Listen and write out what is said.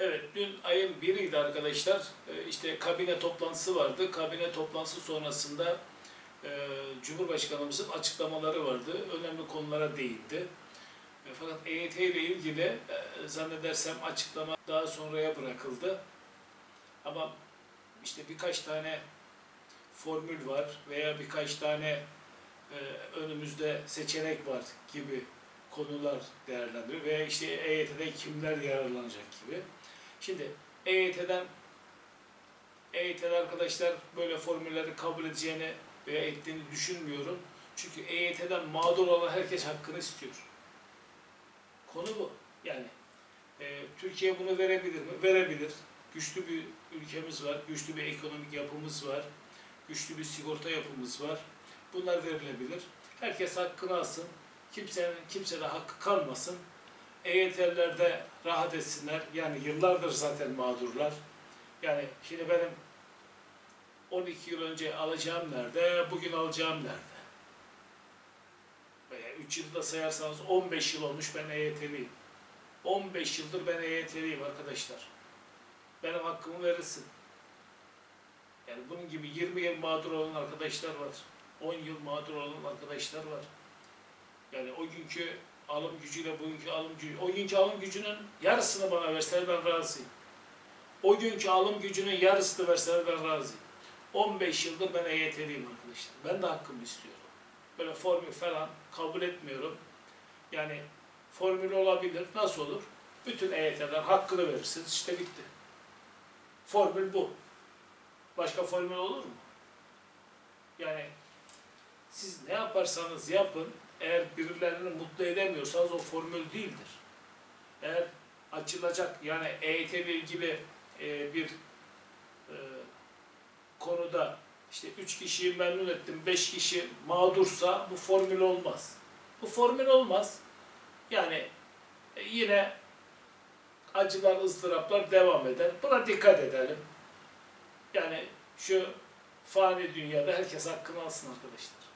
Evet, dün ayın biriydi arkadaşlar. Ee, İşte kabine toplantısı vardı. Kabine toplantısı sonrasında e, Cumhurbaşkanımızın açıklamaları vardı. Önemli konulara değindi. E, Fakat EYT ile ilgili e, zannedersem açıklama daha sonraya bırakıldı. Ama işte birkaç tane formül var veya birkaç tane e, önümüzde seçenek var gibi konular değerlendiriyor veya işte EYT'den kimler yararlanacak gibi. Şimdi EYT'den EYT'li arkadaşlar böyle formülleri kabul edeceğini veya ettiğini düşünmüyorum. Çünkü EYT'den mağdur olan herkes hakkını istiyor. Konu bu. Yani e, Türkiye bunu verebilir mi? Verebilir. Güçlü bir ülkemiz var, güçlü bir ekonomik yapımız var, güçlü bir sigorta yapımız var. Bunlar verilebilir. Herkes hakkını alsın. Kimsenin kimse de hakkı kalmasın. EYT'liler de rahat etsinler. Yani yıllardır zaten mağdurlar. Yani şimdi benim 12 yıl önce alacağım nerede, bugün alacağım nerede? Veya 3 yılda sayarsanız 15 yıl olmuş ben EYT'liyim. 15 yıldır ben EYT'liyim arkadaşlar. Benim hakkımı verirsin. Yani bunun gibi 20 yıl mağdur olan arkadaşlar var. 10 yıl mağdur olan arkadaşlar var. Yani o günkü alım gücüyle bugünkü alım gücü, o günkü alım gücünün yarısını bana verseler ben razıyım. O günkü alım gücünün yarısını verseler ben razıyım. 15 yıldır ben EYT'liyim arkadaşlar. Ben de hakkımı istiyorum. Böyle formül falan kabul etmiyorum. Yani formül olabilir. Nasıl olur? Bütün EYT'ler hakkını verirsiniz. İşte bitti. Formül bu. Başka formül olur mu? Yaparsanız yapın, eğer birilerini mutlu edemiyorsanız o formül değildir. Eğer açılacak yani EYT ile ilgili e, bir e, konuda işte üç kişiyi memnun ettim, beş kişi mağdursa bu formül olmaz. Bu formül olmaz. Yani e, yine acılar, ızdıraplar devam eder. Buna dikkat edelim. Yani şu fani dünyada herkes hakkını alsın arkadaşlar.